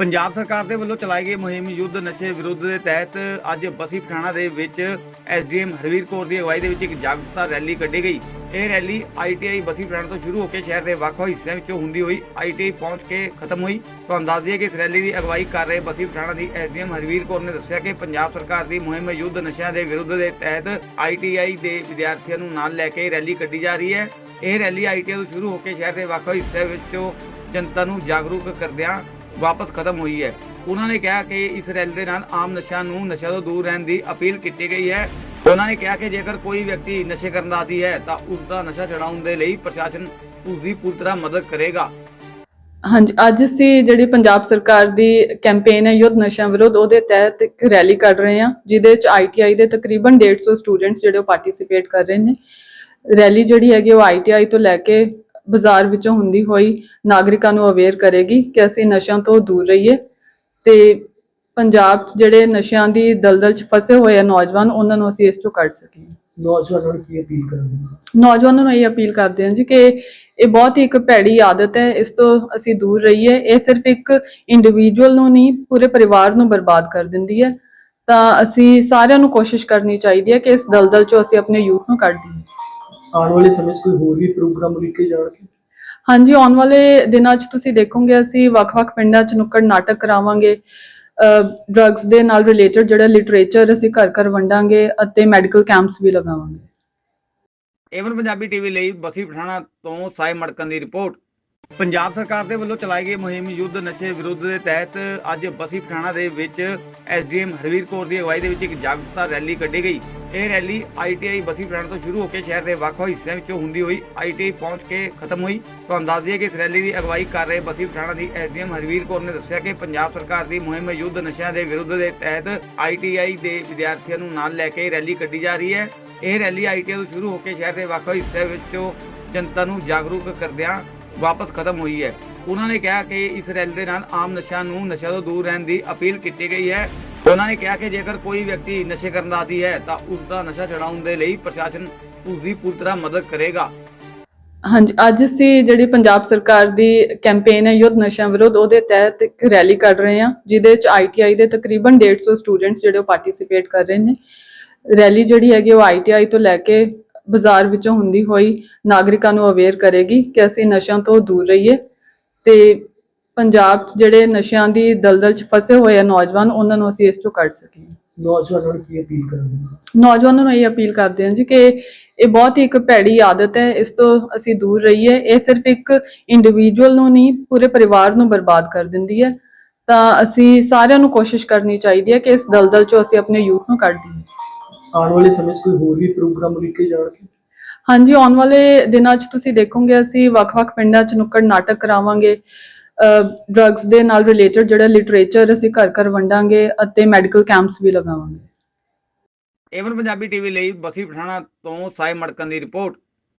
ਪੰਜਾਬ ਸਰਕਾਰ ਦੇ ਵੱਲੋਂ ਚਲਾਈ ਗਈ ਮੁਹਿੰਮ ਯੁੱਧ ਨਸ਼ੇ ਵਿਰੁੱਧ ਦੇ ਤਹਿਤ ਅੱਜ ਬਸੀ ਪਠਾਣਾ ਦੇ ਵਿੱਚ ਐਸਡੀਐਮ ਹਰਵੀਰ ਕੌਰ ਦੀ ਅਗਵਾਈ ਦੇ ਵਿੱਚ ਇੱਕ ਜਾਗਰੂਕਤਾ ਰੈਲੀ ਕੱਢੀ ਗਈ। ਇਹ ਰੈਲੀ ਆਈਟੀਆਈ ਬਸੀ ਪਠਾਣਾ ਤੋਂ ਸ਼ੁਰੂ ਹੋ ਕੇ ਸ਼ਹਿਰ ਦੇ ਵੱਖ-ਵੱਖ ਹਿੱਸਿਆਂ ਵਿੱਚੋਂ ਹੁੰਦੀ ਹੋਈ ਆਈਟੀਆਈ ਪਹੁੰਚ ਕੇ ਖਤਮ ਹੋਈ। ਤੁਹਾਨੂੰ ਦੱਸ ਦਈਏ ਕਿ ਇਸ ਰੈਲੀ ਦੀ ਅਗਵਾਈ ਕਰ ਰਹੇ ਬਸੀ ਪਠਾਣਾ ਦੀ ਐਸਡੀਐਮ ਹਰਵੀਰ ਕੌਰ ਨੇ ਦੱਸਿਆ ਕਿ ਪੰਜਾਬ ਸਰਕਾਰ ਦੀ ਮੁਹਿੰਮ ਯੁੱਧ ਨਸ਼ਿਆਂ ਦੇ ਵਿਰੁੱਧ ਦੇ ਤਹਿਤ ਆਈਟੀਆਈ ਦੇ ਵਿਦਿਆਰਥੀਆਂ ਨੂੰ ਨਾਲ ਲੈ ਕੇ ਰੈਲੀ ਕੱਢੀ ਜਾ ਰਹੀ ਹੈ। ਇਹ ਰੈਲੀ ਆਈਟੀਆਈ ਤੋਂ ਸ਼ੁਰੂ ਹੋ ਕੇ ਸ਼ਹਿਰ ਦੇ ਵੱਖ-ਵੱਖ ਹਿੱਸਿਆਂ ਵਿੱਚੋਂ ਜਨਤਾ ਨੂੰ ਜਾਗਰੂਕ ਕਰਦਿਆਂ ਵਾਪਸ ਖਤਮ ਹੋਈ ਹੈ। ਉਹਨਾਂ ਨੇ ਕਿਹਾ ਕਿ ਇਸ ਰੈਲੀ ਦੇ ਨਾਲ ਆਮ ਨਸ਼ਿਆਂ ਨੂੰ ਨਸ਼ਿਆਂ ਤੋਂ ਦੂਰ ਰਹਿਣ ਦੀ ਅਪੀਲ ਕੀਤੀ ਗਈ ਹੈ। ਉਹਨਾਂ ਨੇ ਕਿਹਾ ਕਿ ਜੇਕਰ ਕੋਈ ਵਿਅਕਤੀ ਨਸ਼ੇ ਕਰਨ ਦਾ ਆਦੀ ਹੈ, ਤਾਂ ਉਸ ਦਾ ਨਸ਼ਾ ਛਡਾਉਣ ਦੇ ਲਈ ਪ੍ਰਸ਼ਾਸਨ ਉਸ ਦੀ ਪੂਰੀ ਤਰ੍ਹਾਂ ਮਦਦ ਕਰੇਗਾ। ਹਾਂਜੀ, ਅੱਜ ਅਸੀਂ ਜਿਹੜੀ ਪੰਜਾਬ ਸਰਕਾਰ ਦੀ ਕੈਂਪੇਨ ਹੈ, ਯੁੱਧ ਨਸ਼ਿਆਂ ਵਿਰੁੱਧ, ਉਹਦੇ ਤਹਿਤ ਇੱਕ ਰੈਲੀ ਕੱਢ ਰਹੇ ਹਾਂ, ਜਿਹਦੇ ਵਿੱਚ ਆਈਟੀਆਈ ਦੇ ਤਕਰੀਬਨ 150 ਸਟੂਡੈਂਟਸ ਜਿਹੜੇ ਉਹ ਪਾਰਟਿਸਿਪੇਟ ਕਰ ਰਹੇ ਨੇ। ਰੈਲੀ ਜਿਹੜੀ ਹੈਗੀ, ਉਹ ਆਈਟੀਆਈ ਤੋਂ ਲੈ ਕੇ ਬਾਜ਼ਾਰ ਵਿੱਚੋਂ ਹੁੰਦੀ ਹੋਈ ਨਾਗਰਿਕਾਂ ਨੂੰ ਅਵੇਅਰ ਕਰੇਗੀ ਕਿ ਅਸੀਂ ਨਸ਼ਿਆਂ ਤੋਂ ਦੂਰ ਰਹੀਏ ਤੇ ਪੰਜਾਬ 'ਚ ਜਿਹੜੇ ਨਸ਼ਿਆਂ ਦੀ ਦਲਦਲ 'ਚ ਫਸੇ ਹੋਏ ਆ ਨੌਜਵਾਨ ਉਹਨਾਂ ਨੂੰ ਅਸੀਂ ਇਸ ਤੋਂ ਕੱਢ ਸਕੀਏ। ਨੌਜਵਾਨਾਂ ਨੂੰ ਕੀ ਅਪੀਲ ਕਰੋਗੇ? ਨੌਜਵਾਨਾਂ ਨੂੰ ਇਹ ਅਪੀਲ ਕਰਦੇ ਹਾਂ ਜੀ ਕਿ ਇਹ ਬਹੁਤ ਹੀ ਇੱਕ ਭੈੜੀ ਆਦਤ ਹੈ ਇਸ ਤੋਂ ਅਸੀਂ ਦੂਰ ਰਹੀਏ। ਇਹ ਸਿਰਫ ਇੱਕ ਇੰਡੀਵਿਜੂਅਲ ਨੂੰ ਨਹੀਂ ਪੂਰੇ ਪਰਿਵਾਰ ਨੂੰ ਬਰਬਾਦ ਕਰ ਦਿੰਦੀ ਹੈ। ਤਾਂ ਅਸੀਂ ਸਾਰਿਆਂ ਨੂੰ ਕੋਸ਼ਿਸ਼ ਕਰਨੀ ਚਾਹੀਦੀ ਹੈ ਕਿ ਇਸ ਦਲਦਲ ਚੋਂ ਅਸੀਂ ਆਪਣੇ ਯੂਥ ਨੂੰ ਕੱਢ ਦਈਏ। ਆਉਣ ਵਾਲੇ ਸਮੇਂ 'ਚ ਕੋਈ ਹੋਰ ਵੀ ਪ੍ਰੋਗਰਾਮ ਲਿਖੇ ਜਾਣਗੇ? ਹਾਂਜੀ ਆਉਣ ਵਾਲੇ ਦਿਨਾਂ 'ਚ ਤੁਸੀਂ ਦੇਖੋਗੇ ਅਸੀਂ ਵੱਖ-ਵੱਖ ਪਿੰਡਾਂ 'ਚ ਨੁੱਕੜ ਨਾਟਕ ਕਰਾਵਾਂਗੇ। ਡਰੱਗਸ ਦੇ ਨਾਲ ਰਿਲੇਟਡ ਜਿਹੜਾ ਲਿਟਰੇਚਰ ਅਸੀਂ ਘਰ-ਘਰ ਵੰਡਾਂਗੇ ਅਤੇ ਮੈਡੀਕਲ ਕੈਂਪਸ ਵੀ ਲਗਾਵਾਂਗੇ। ਏਵਨ ਪੰਜਾਬੀ ਟੀਵੀ ਲਈ ਬਸੀ ਪਠਾਣਾ ਤੋਂ ਸਾਈ ਮੜਕਨ ਦੀ ਰਿਪੋਰਟ। ਪੰਜਾਬ ਸਰਕਾਰ ਦੇ ਵੱਲੋਂ ਚਲਾਈ ਗਏ ਮੁਹਿੰਮ ਯੁੱਧ ਨਸ਼ੇ ਵਿਰੁੱਧ ਦੇ ਤਹਿਤ ਅੱਜ ਬਸੀ ਪਠਾਣਾ ਦੇ ਵਿੱਚ ਐਸਡੀਐਮ ਹਰਵੀਰ ਕੌਰ ਦੀ ਅਗਵਾਈ ਦੇ ਵਿੱਚ ਇੱਕ ਜਾਗਰੂਕਤਾ ਰੈਲੀ ਕੱਢੀ ਗਈ। ਇਹ ਰੈਲੀ ਆਈਟੀਆਈ ਬਸੀ ਪਠਾਣਾ ਤੋਂ ਸ਼ੁਰੂ ਹੋ ਕੇ ਸ਼ਹਿਰ ਦੇ ਵੱਖ-ਵੱਖ ਹਿੱਸਿਆਂ ਵਿੱਚੋਂ ਹੁੰਦੀ ਹੋਈ ਆਈਟੀਆਈ ਪਹੁੰਚ ਕੇ ਖਤਮ ਹੋਈ। ਤੁਹਾਨੂੰ ਦੱਸ ਦਈਏ ਕਿ ਇਸ ਰੈਲੀ ਦੀ ਅਗਵਾਈ ਕਰ ਰਹੇ ਬਸੀ ਪਠਾਣਾ ਦੀ ਐਸਡੀਐਮ ਹਰਵੀਰ ਕੌਰ ਨੇ ਦੱਸਿਆ ਕਿ ਪੰਜਾਬ ਸਰਕਾਰ ਦੀ ਮੁਹਿੰਮ ਯੁੱਧ ਨਸ਼ਿਆਂ ਦੇ ਵਿਰੁੱਧ ਦੇ ਤਹਿਤ ਆਈਟੀਆਈ ਦੇ ਵਿਦਿਆਰਥੀਆਂ ਨੂੰ ਨਾਲ ਲੈ ਕੇ ਰੈਲੀ ਕੱਢੀ ਜਾ ਰਹੀ ਹੈ। ਇਹ ਰੈਲੀ ਆਈਟੀਆਈ ਤੋਂ ਸ਼ੁਰੂ ਹੋ ਕੇ ਸ਼ਹਿਰ ਦੇ ਵੱਖ-ਵੱਖ ਹਿੱਸਿਆਂ ਵਿੱਚੋਂ ਜਨਤਾ ਨੂੰ ਜਾਗਰੂਕ ਕਰਦਿਆਂ ਵਾਪਸ ਖਤਮ ਹੋਈ ਹੈ। ਉਹਨਾਂ ਨੇ ਕਿਹਾ ਕਿ ਇਸ ਰੈਲੀ ਦੇ ਨਾਲ ਆਮ ਨਸ਼ਿਆਂ ਨੂੰ ਨਸ਼ਿਆਂ ਤੋਂ ਦੂਰ ਰਹਿਣ ਦੀ ਅਪੀਲ ਕੀਤੀ ਗਈ ਹੈ। ਉਹਨਾਂ ਨੇ ਕਿਹਾ ਕਿ ਜੇਕਰ ਕੋਈ ਵਿਅਕਤੀ ਨਸ਼ੇ ਕਰਨ ਦਾ ਆਦੀ ਹੈ, ਤਾਂ ਉਸ ਦਾ ਨਸ਼ਾ ਛਡਾਉਣ ਦੇ ਲਈ ਪ੍ਰਸ਼ਾਸਨ ਉਸ ਦੀ ਪੂਰੀ ਤਰ੍ਹਾਂ ਮਦਦ ਕਰੇਗਾ। ਹਾਂਜੀ, ਅੱਜ ਅਸੀਂ ਜਿਹੜੀ ਪੰਜਾਬ ਸਰਕਾਰ ਦੀ ਕੈਂਪੇਨ ਹੈ, ਯੁੱਧ ਨਸ਼ਿਆਂ ਵਿਰੁੱਧ, ਉਹਦੇ ਤਹਿਤ ਇੱਕ ਰੈਲੀ ਕੱਢ ਰਹੇ ਹਾਂ, ਜਿਹਦੇ ਵਿੱਚ ਆਈਟੀਆਈ ਦੇ ਤਕਰੀਬਨ 150 ਸਟੂਡੈਂਟਸ ਜਿਹੜੇ ਉਹ ਪਾਰਟਿਸਿਪੇਟ ਕਰ ਰਹੇ ਨੇ। ਰੈਲੀ ਜਿਹੜੀ ਹੈਗੀ, ਉਹ ਆਈਟੀਆਈ ਤੋਂ ਲੈ ਕੇ ਬਾਜ਼ਾਰ ਵਿੱਚੋਂ ਹੁੰਦੀ ਹੋਈ ਨਾਗਰਿਕਾਂ ਨੂੰ ਅਵੇਅਰ ਕਰੇਗੀ ਕਿ ਅਸੀਂ ਨਸ਼ਿਆਂ ਤੋਂ ਦੂਰ ਰਹੀਏ ਤੇ ਪੰਜਾਬ 'ਚ ਜਿਹੜੇ ਨਸ਼ਿਆਂ ਦੀ ਦਲਦਲ 'ਚ ਫਸੇ ਹੋਏ ਆ ਨੌਜਵਾਨ ਉਹਨਾਂ ਨੂੰ ਅਸੀਂ ਇਸ ਤੋਂ ਕੱਢ ਸਕੀਏ। ਨੌਜਵਾਨਾਂ ਨੂੰ ਕੀ ਅਪੀਲ ਕਰੋਗੇ? ਨੌਜਵਾਨਾਂ ਨੂੰ ਇਹ ਅਪੀਲ ਕਰਦੇ ਹਾਂ ਜੀ ਕਿ ਇਹ ਬਹੁਤ ਹੀ ਇੱਕ ਭੈੜੀ ਆਦਤ ਹੈ ਇਸ ਤੋਂ ਅਸੀਂ ਦੂਰ ਰਹੀਏ। ਇਹ ਸਿਰਫ ਇੱਕ ਇੰਡੀਵਿਜੂਅਲ ਨੂੰ ਨਹੀਂ ਪੂਰੇ ਪਰਿਵਾਰ ਨੂੰ ਬਰਬਾਦ ਕਰ ਦਿੰਦੀ ਹੈ। ਤਾਂ ਅਸੀਂ ਸਾਰਿਆਂ ਨੂੰ ਕੋਸ਼ਿਸ਼ ਕਰਨੀ ਚਾਹੀਦੀ ਹੈ ਕਿ ਇਸ ਦਲਦਲ ਚੋਂ ਅਸੀਂ ਆਪਣੇ ਯੂਥ ਨੂੰ ਕੱਢ ਦਈਏ। ਆਉਣ ਵਾਲੇ ਸਮੇਂ 'ਚ ਕੋਈ ਹੋਰ ਵੀ ਪ੍ਰੋਗਰਾਮ ਲਿਖੇ ਜਾਣਗੇ? ਹਾਂਜੀ ਆਉਣ ਵਾਲੇ ਦਿਨਾਂ 'ਚ ਤੁਸੀਂ ਦੇਖੋਗੇ ਅਸੀਂ ਵੱਖ-ਵੱਖ ਪਿੰਡਾਂ 'ਚ ਨੁੱਕੜ ਨਾਟਕ ਕਰਾਵਾਂਗੇ। ਡਰੱਗਸ ਦੇ ਨਾਲ ਰਿਲੇਟਡ ਜਿਹੜਾ ਲਿਟਰੇਚਰ ਅਸੀਂ ਘਰ-ਘਰ ਵੰਡਾਂਗੇ ਅਤੇ ਮੈਡੀਕਲ ਕੈਂਪਸ ਵੀ ਲਗਾਵਾਂਗੇ। ਏਵਨ ਪੰਜਾਬੀ ਟੀਵੀ ਲਈ ਬਸੀ ਪਠਾਣਾ ਤੋਂ ਸਾਈ ਮੜਕਨ ਦੀ ਰਿਪੋਰਟ।